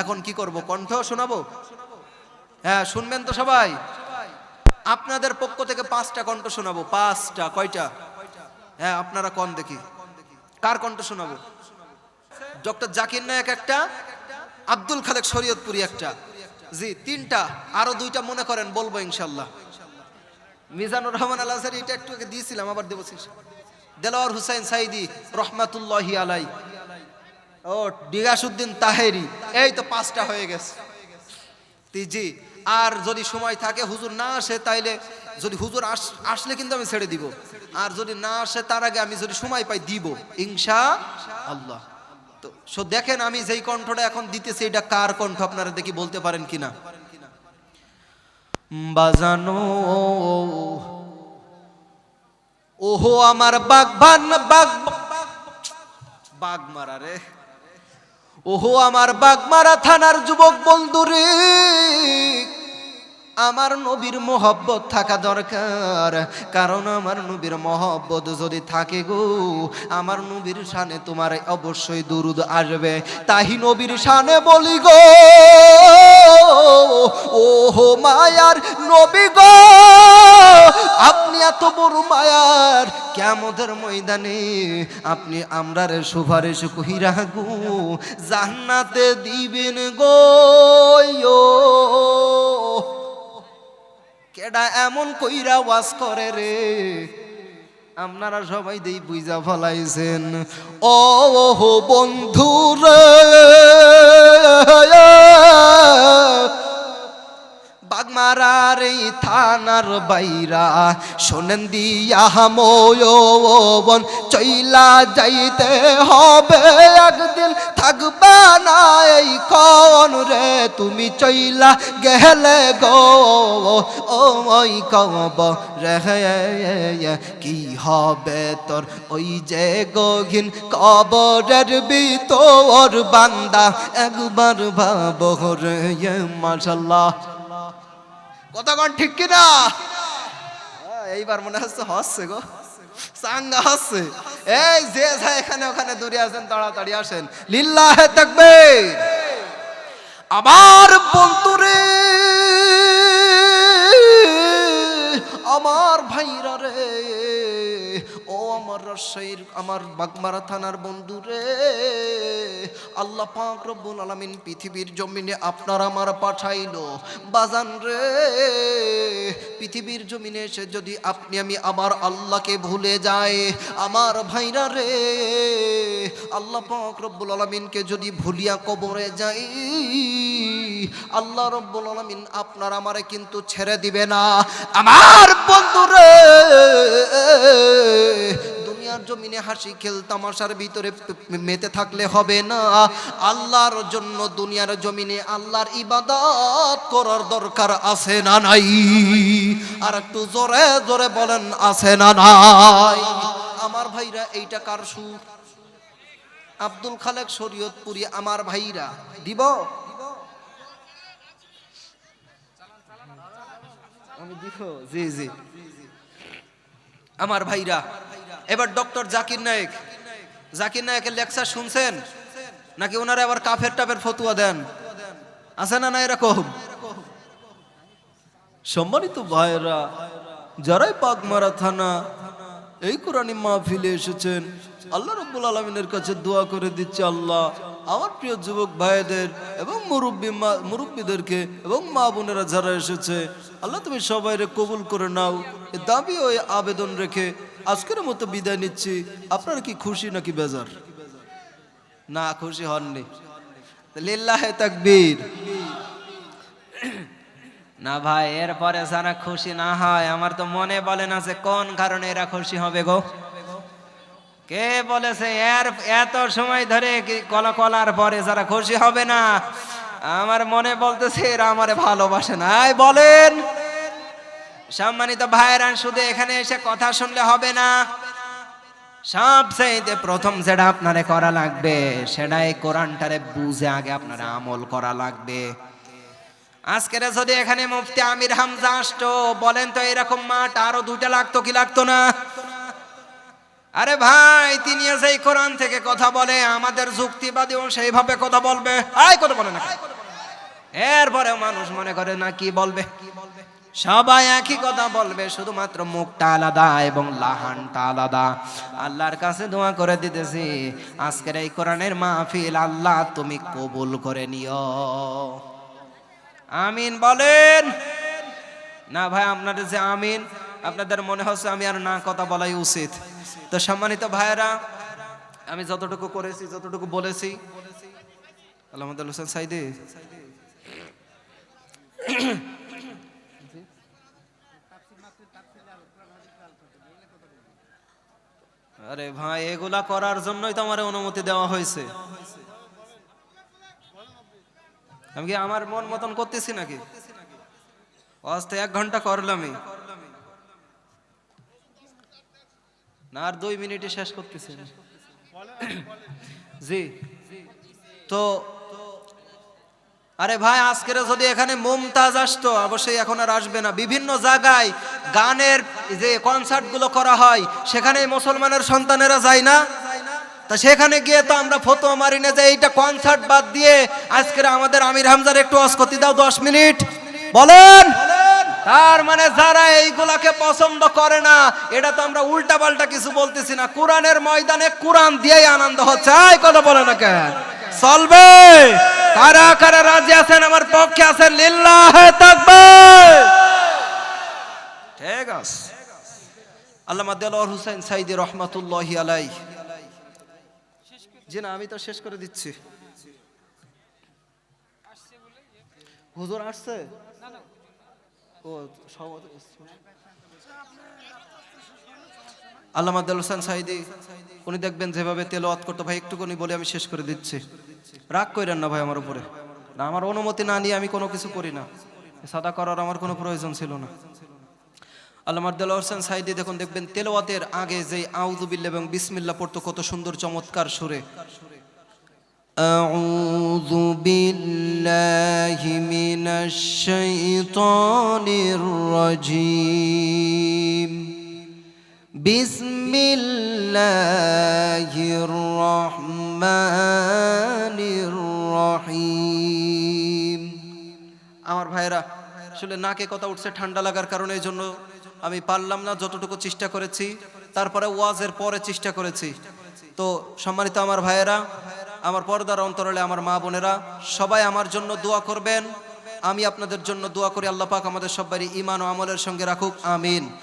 এখন কি করব? কণ্ঠ শোনাবো? হ্যাঁ শুনবেন তো সবাই। আপনাদের পক্ষ থেকে পাঁচটা কণ্ঠ শোনাবো। পাঁচটা, কয়টা? হ্যাঁ আপনারা কন দেখি। কার কণ্ঠ শোনাবো? ডক্টর জাকির নায়ক একটা, আব্দুল খালেক শরীয়তপুরি একটা। জি, তিনটা। আরও দুইটা মনে করেন, বলব ইনশাল্লাহ। মিজানুর রহমান আল আজহারি এটা একটু দিয়েছিলাম, আবার দেবো দেলোয়ার হুসাইন সাইদি, রহমাতুল্লাহি আলাই ও, ডিগাসুদ্দিন তাহেরি। এই তো পাঁচটা হয়ে গেছে। জি আর যদি সময় থাকে, হুজুর না আসে, তাইলে যদি হুজুর আস- আসলে কিন্তু আমি ছেড়ে দিব। আর যদি না আসে, তার আগে আমি যদি সময় পাই, দিব। ইনশা আল্লাহ। তো, সো দেখেন আমি যেই কণ্ঠটা এখন দিতেছি, এটা কার কণ্ঠ, আপনারা দেখি বলতে পারেন কিনা? বাজানো, ওহো আমার বাগবান, বাগ বাগ মারা রে। ওহো আমার বাগমারা থানার যুবক বন্ধুরে। আমার নবীর মোহব্বত থাকা দরকার। কারণ আমার নবীর মোহব্বত যদি থাকে গো, আমার নবীর শানে তোমার অবশ্যই দুরুদ আসবে। তাহি নবীর শানে বলি গো, ওহো মায়ার নবী গো, আপনি এত বড় মায়ার। কেমতের ময়দানে আপনি আমরার সুপারিশ কহিরা গো, জান্নাতে দিবেন গো। কেডা এমন কইরা ওয়াজ করে রে। আপনারা সবাই দেই বুঝা ফলাইছেন। ও বন্ধু রে। বাগমারার এই থানার বাইরা শোনেন দিয়া ময়ন চইলা যাইতে হবে একদিন। তুমি চইলা গেলে গো। ওই কব, রে কি হবে তোর? ওই যে গহিন কবরের ভিতর বান্দা, একবার ভাব রে, মাশাল্লাহ। কতক্ষণ ঠিক কিনা? এইবার মনে হচ্ছে হচ্ছে গো। চাঙ্গা হচ্ছে। এই যে যা এখানে ওখানে দূরে আছেন, তাড়াতাড়ি আসেন। লিল্লাহে থাকবে আমার বন্ধুরে আমার ভাইরা রে ও আমার রাজশাহীর আমার বাগমারা থানার বন্ধু রে। আল্লাহ পাক রব্বুল আলামিন পৃথিবীর জমিনে আপনার আমার পাঠাইলো। বাজান রে, পৃথিবীর জমিনে এসে যদি আপনি আমি আবার আল্লাহকে ভুলে যাই, আমার ভাইরা রে, আল্লাহ পাক রব্বুল আলামিনকে যদি ভুলিয়া কবরে যাই, আল্লাহ রব্বুল আলামিন আপনার আমারে কিন্তু ছেড়ে দিবে না। আমার বন্ধুরে দুনিয়ার জমিনে হাসি খেল তামাশার ভিতরে মেতে থাকলে হবে না। আল্লাহর জন্য দুনিয়ার জমিনে আল্লাহর ইবাদত করার দরকার আছে না নাই? আর একটু জোরে জোরে বলেন, আছে না নাই? আমার ভাইরা, এইটা কার সুর? আব্দুল খালেক শরীয়তপুরি, আমার ভাইরা। দিব? আমি দিব? জি জি। আমার ভাইরা এবার ডক্টর জাকির নায়েক। জাকির নায়েকের লেকচার শুনছেন? নাকি ওনারা আবার কাফের টাফের ফতুয়া দেন? আছে না না এরকম? সম্মানিত ভাইরা যারাই পাকমারা থানা, এই কোরআনী মাহফিলে এসেছেন, আল্লাহ রব্বুল আলমিনের কাছে দোয়া করে দিচ্ছে আল্লাহ। আমার প্রিয় যুবক ভাইদের এবং মুরব্বী মা, মুরব্বীদেরকে এবং মা বোনেরা যারা এসেছে, আল্লাহ তুমি সবাইরে কবুল করে নাও। এ দাবি ও আবেদন রেখে আজকের মতো বিদায় নিচ্ছি। আপনারা কি খুশি নাকি বেজার? না, খুশি হননি। লিল্লাহে না ভাই, এরপরে যারা খুশি না হয়, আমার তো মনে বলে না যে কোন কারণে এরা খুশি হবে গো। কে বলেছে, এর, এত সময় ধরে কলা কলার পরে যারা খুশি হবে না? আমার মনে বলতেছে, এরা আমারে ভালোবাসে না। বলেন। সম্মানিত ভাইয়েরা, শুধু এখানে এসে কথা শুনলে হবে না। সবচেয়ে প্রথম যেটা আপনারে করা লাগবে সেটা এই কোরআনটারে বুঝে আগে আপনারা আমল করা লাগবে। আজকের যদি এখানে মুফতি আমির হামজা আসতো, বলেন তো এরকম মাঠ আরও দুইটা লাগতো কি লাগতো না? আরে ভাই, তিনি সেই কোরআন থেকে কথা বলে, আমাদের যুক্তিবাদীও সেইভাবে কথা বলবে। আয়, কথা বলে না এরপরে মানুষ মনে করে, না, কি বলবে? সবাই একই কথা বলবে, শুধুমাত্র মুখটা আলাদা এবং লাহানটা আলাদা। আল্লাহর কাছে দোয়া করে দিতেছি, আজকের এই কোরআনের মাহফিল আল্লাহ তুমি কবুল করে নিও। আমিন বলেন। না ভাই, আপনাদের যে আমিন আপনাদের মনে হচ্ছে আমি আর না কথা বলাই উচিত। তো সম্মানিত ভাইয়েরা, আমি যতটুকু করেছি, যতটুকু বলেছি আলহামদ হোসেন সাইদি আরে ভাই, এগুলা করার জন্যই তো আমার অনুমতি দেওয়া হয়েছে। আমি কি আমার মন মতন করতেছি নাকি? আজ তো এক ঘণ্টা করলামই। না, আর দুই মিনিটে শেষ করতেছি না। জি। তো, আরে ভাই, আজকের যদি এখানে মুমতাজ আসতো, অবশ্যই এখন আর আসবে না। বিভিন্ন জায়গায় গানের যে কনসার্টগুলো করা হয় সেখানে মুসলমানের সন্তানেরা যায় না। তা সেখানে গিয়ে তো আমরা ফটো মারি না যে এইটা কনসার্ট বাদ দিয়ে আজকের আমাদের আমির হামজার একটু অস্কতি দাও দশ মিনিট। বলেন! তার মানে যারা এইগুলাকে পছন্দ করে না, এটা তো আমরা উল্টা পাল্টা কিছু বলতেছি না। কোরআনের ময়দানে কোরআন দিয়েই আনন্দ হচ্ছে। আয় কথা বলে না কেন? চলবে। কারা কারা রাজি আছেন, আমার পক্ষে আছেন, লিল্লাহ থাকবে ঠিক আছে। আল্লামা দেলোয়ার হুসেন সাইদি রহমাতুল্লাহ আলাই জি না, আমি তো শেষ করে দিচ্ছি। হুজুর আসছে? ও সব- আল্লামা হোসেন সাইদি উনি দেখবেন যেভাবে তেলাওয়াত করতে, ভাই, একটুখানি বলে আমি শেষ করে দিচ্ছি। রাগ করেন না, ভাই, আমার উপরে। না, আমার অনুমতি না নিয়ে আমি কোনো কিছু করি না। সাদা করার আমার কোনো প্রয়োজন ছিল না। আল্লামা দেল হোসেন সাইদি দেখুন, দেখবেন তেলাওয়াতের আগে যে আউযুবিল্লাহ এবং বিসমিল্লাহ পড়তো, কত সুন্দর, চমৎকার সুরে। أعوذ بالله من الشيطان الرجيم بسم الله الرحمن الرحيم আমার ভাইরা আসলে নাকে কথা উঠছে ঠান্ডা লাগার কারণে এই জন্য আমি পারলাম না যতটুকু চেষ্টা করেছি তারপরে ওয়াজের পরে চেষ্টা করেছি তো সম্মানিত আমার ভাইয়েরা আমার পর্দার অন্তরালে আমার মা বোনেরা, সবাই আমার জন্য দোয়া করবেন। আমি আপনাদের জন্য দোয়া করি, আল্লাহ পাক আমাদের সবাই ইমান ও আমলের সঙ্গে রাখুক, আমিন।